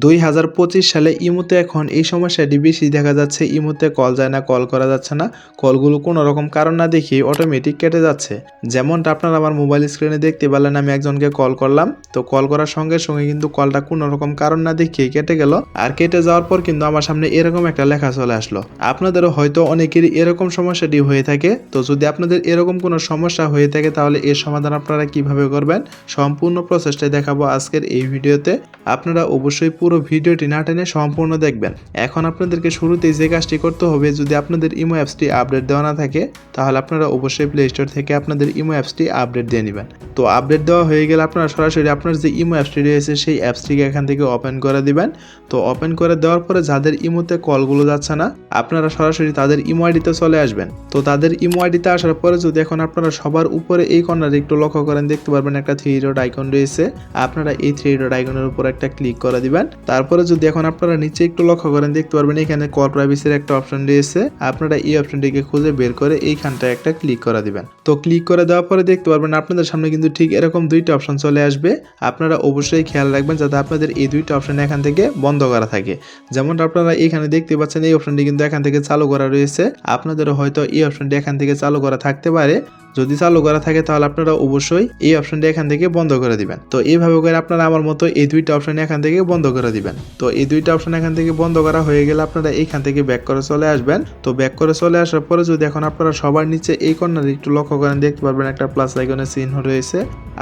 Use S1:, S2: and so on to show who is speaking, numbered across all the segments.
S1: দুই হাজার পঁচিশ সালে ইমোতে এখন এই সমস্যাটি বেশি দেখা যাচ্ছে। ইমোতে কল যায় না, কল করা যাচ্ছে না। কলগুলো কোনো রকম কারণ না দেখিয়ে অটোমেটিক কেটে যাচ্ছে। যেমনটা আপনারা আমার মোবাইল স্ক্রিনে দেখতে পারলেন আমি একজনকে কল করলাম। তো কল করার সঙ্গে সঙ্গে কিন্তু কলটা কোনো রকম কারণ না দেখিয়ে কেটে গেল। আর কেটে যাওয়ার পর কিন্তু আমার সামনে এরকম একটা লেখা চলে আসলো। আপনাদেরও হয়তো অনেকেরই এরকম সমস্যাটি হয়ে থাকে। তো যদি আপনাদের এরকম কোনো সমস্যা হয়ে থাকে, তাহলে এর সমাধান আপনারা কীভাবে করবেন? সম্পূর্ণ প্রসেসটাই দেখাবো আজকের এই ভিডিওতে। আপনারা অবশ্যই পুরো ভিডিওটি না টেনে সম্পূর্ণ দেখবেন। এখন আপনাদেরকে শুরুতেই যে কাজটি করতে হবে, যদি আপনাদের ইমো অ্যাপসটি আপডেট দেওয়া না থাকে, তাহলে আপনারা অবশ্যই প্লে স্টোর থেকে আপনাদের ইমো অ্যাপসটি আপডেট দিয়ে নেবেন। তো আপডেট দেওয়া হয়ে গেলে আপনারা সরাসরি আপনার যে ইমো অ্যাপসটি রয়েছে, সেই অ্যাপসটিকে এখান থেকে ওপেন করে দিবেন। তো ওপেন করে দেওয়ার পরে যাদের ইমোতে কলগুলো যাচ্ছে না, আপনারা সরাসরি তাদের ইমো আইডিতে চলে আসবেন। তো তাদের ইমো আইডিতে আসার পরে যদি এখন আপনারা সবার উপরে এই কর্নারে একটু লক্ষ্য করেন, দেখতে পারবেন একটা থ্রি ডট আইকন রয়েছে। আপনারা এই থ্রি ডট আইকনের উপর একটা ক্লিক করে দিবেন। তারপরে যদি এখন আপনারা নিচে একটু লক্ষ্য করেন, দেখতে পারবেন এখানে কল প্রাইভেসির একটা অপশন রয়েছে। আপনারা এই অপশনটিকে খুঁজে বের করে এইখানটায় একটা ক্লিক করে দিবেন। তো ক্লিক করে দেওয়ার পরে দেখতে পারবেন আপনাদের সামনে কিন্তু ঠিক এরকম দুইটা অপশান চলে আসবে। আপনারা অবশ্যই খেয়াল রাখবেন যাতে আপনাদের এই দুইটা অপশান এখান থেকে বন্ধ করা থাকে। যেমন আপনারা এখানে দেখতে পাচ্ছেন, এই অপশানটি কিন্তু এখান থেকে চালু করা রয়েছে। আপনাদেরও হয়তো এই অপশানটি এখান থেকে চালু করা থাকতে পারে। যদি চালু করা থাকে তাহলে আপনারা অবশ্যই এই অপশনটি এখান থেকে বন্ধ করে দিবেন। তো এইভাবে করে আপনারা আমার মতো এই দুইটা অপশন এখান থেকে বন্ধ করে দিবেন। তো এই দুইটা অপশন এখান থেকে বন্ধ করা হয়ে গেলে আপনারা এখান থেকে ব্যাক করে চলে আসবেন। তো ব্যাক করে চলে আসার পরে যদি এখন আপনারা সবার নিচে এই কর্নারে একটু লক্ষ্য করেন, দেখতে পারবেন একটা প্লাস আইকনের চিহ্ন রয়েছে।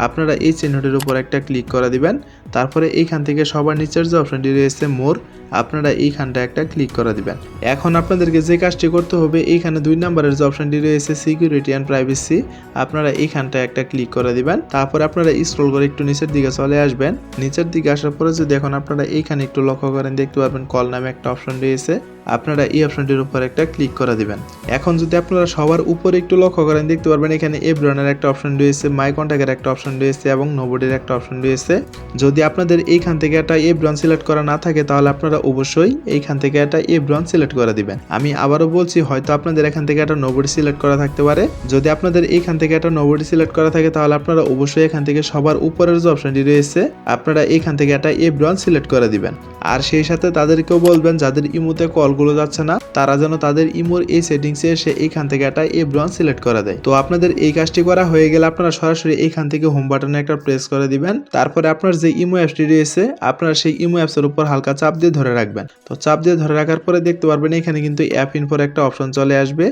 S1: আপনারা এই চিহ্নটির উপর একটা ক্লিক করে দিবেন। তারপরে এইখান থেকে সবার নিচের যে অপশনটি রয়েছে মোর, আপনারা এইখানটা একটা ক্লিক করে দিবেন। এখন আপনাদেরকে যে কাজটি করতে হবে, এইখানে দুই নম্বরের যে অপশনটি রয়েছে সিকিউরিটি অ্যান্ড প্রাইভেসি আপনারা এইখানটা একটা ক্লিক করে দিবেন। তারপর আপনারা স্ক্রল করে একটু নিচের দিকে চলে আসবেন। নিচের দিকে আসার পরে যদি এখন আপনারা এইখানে একটু লক্ষ্য করেন, দেখতে পাবেন কল নামে একটা অপশন রয়েছে। আপনারা এই অপশনটির উপর একটা ক্লিক করে দিবেন। এখন যদি আপনারা সবার উপরে একটু লক্ষ্য করেন, দেখতে পারবেন এখানে এভরনের একটা অপশন রয়েছে মাই কন্ট্যাক্টের একটা অপশন রয়েছে এবং নোবডির একটা অপশন রয়েছে। যদি আপনাদের এইখান থেকে একটা এভরন সিলেক্ট করা না থাকে, তাহলে আপনারা অবশ্যই এইখান থেকে একটা এভরন সিলেক্ট করে দিবেন। আমি আবারও বলছি, হয়তো আপনাদের এখান থেকে একটা নোবডি সিলেক্ট করা থাকতে পারে। যদি আপনাদের এইখান থেকে একটা নোবডি সিলেক্ট করা থাকে, তাহলে আপনারা অবশ্যই এখান থেকে সবার উপরের যে অপশনটি রয়েছে, আপনারা এইখান থেকে একটা এভরন সিলেক্ট করে দিবেন। আর সেই সাথে তাদেরকেও বলবেন, যাদের ইমোতে কলগুলো যাচ্ছে না, তারা যেন তাদের ইমোর এই সেটিংসে এসে এইখান থেকে একটা এভরন সিলেক্ট করা দেয়। তো আপনাদের এই কাজটি করা হয়ে গেলে আপনারা সরাসরি এইখান থেকে হোম বাটনে একটা প্রেস করে দিবেন। তারপরে আপনার যে ইমো অ্যাপসটি রয়েছে, আপনারা সেই ইমো অ্যাপসের উপর হালকা চাপ দিয়ে ধরে রাখবেন। তো চাপ দিয়ে ধরে রাখার পরে দেখতে পারবেন এখানে কিন্তু অ্যাপ ইনফোর একটা অপশন চলে আসবে।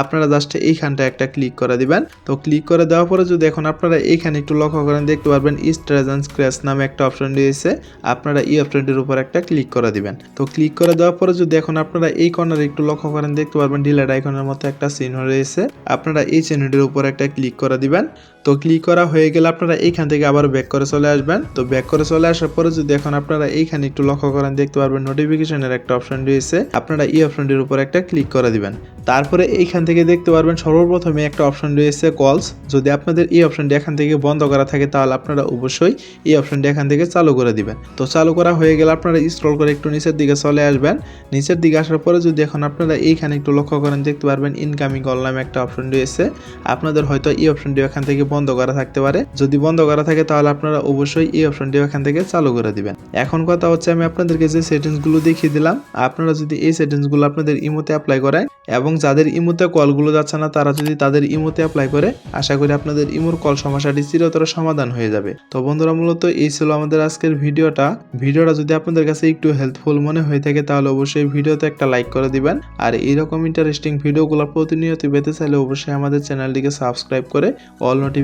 S1: আপনারা জাস্ট এইখানটা একটা ক্লিক করে দিবেন। তো ক্লিক করে দেওয়ার পরে যদি এখন আপনারা এইখানে একটু লক্ষ্য করেন, দেখতে পারবেন স্ট্রেজ অ্যান্ড স্ক্র্যাচ নামে একটা অপশন রয়েছে। আপনারা এই অপশনটির উপর একটা ক্লিক করে দিবেন। তো ক্লিক করে দেওয়ার পরে যদি এখন আপনারা এই কর্নারে একটু লক্ষ্য করেন, দেখতে পারবেন ডিলেট আইকনের মতো একটা চিহ্ন রয়েছে। আপনারা এই চিহ্নটির উপর একটা ক্লিক করে দিবেন। তো ক্লিক করা হয়ে গেলে আপনারা এইখান থেকে আবার ব্যাক করে চলে আসবেন। তো ব্যাক করে চলে আসার পরে যদি এখন আপনারা এইখানে একটু লক্ষ্য করেন, দেখতে পারবেন নোটিফিকেশনের একটা অপশন রয়েছে। আপনারা এই অপশনটির উপর একটা ক্লিক করে দিবেন। তারপরে এইখান থেকে দেখতে পারবেন সর্বপ্রথমে একটা অপশন রয়েছে কলস যদি আপনাদের এই অপশনটি এখান থেকে বন্ধ করা থাকে, তাহলে আপনারা অবশ্যই এই অপশনটি এখান থেকে চালু করে দিবেন। তো চালু করা হয়ে গেলে আপনারা স্ক্রল করে একটু নিচের দিকে চলে আসবেন। নিচের দিকে আসার পরে যদি এখন আপনারা এইখানে একটু লক্ষ্য করেন, দেখতে পারবেন ইনকামিং কল নামে একটা অপশন রয়েছে। আপনাদের হয়তো এই অপশনটি এখান থেকে বন্ধ করা থাকতে পারে। যদি বন্ধ করা থাকে, তাহলে আপনারা অবশ্যই এই অপশনটি এখান থেকে চালু করে দিবেন। এখন কথা হচ্ছে, আমি আপনাদেরকে যে সেটিংসগুলো দেখিয়ে দিলাম, আপনারা যদি এই সেটিংসগুলো আপনাদের ইমোতে অ্যাপ্লাই করেন এবং যাদের ইমোতে কলগুলো যাচ্ছে না, তারা যদি তাদের ইমোতে অ্যাপ্লাই করে, আশা করি আপনাদের ইমোর কল সমস্যাটি চিরতর সমাধান হয়ে যাবে। তো বন্ধুরা, মূলত এই ছিল আমাদের আজকের ভিডিওটা। ভিডিওটা যদি আপনাদের কাছে একটু হেল্পফুল মনে হয়ে থাকে, তাহলে অবশ্যই ভিডিওতে একটা লাইক করে দিবেন। আর এইরকম ইন্টারেস্টিং ভিডিওগুলো প্রতিনিয়ত পেতে চাইলে অবশ্যই আমাদের চ্যানেলটিকে সাবস্ক্রাইব করে অল নোটিফিকেশন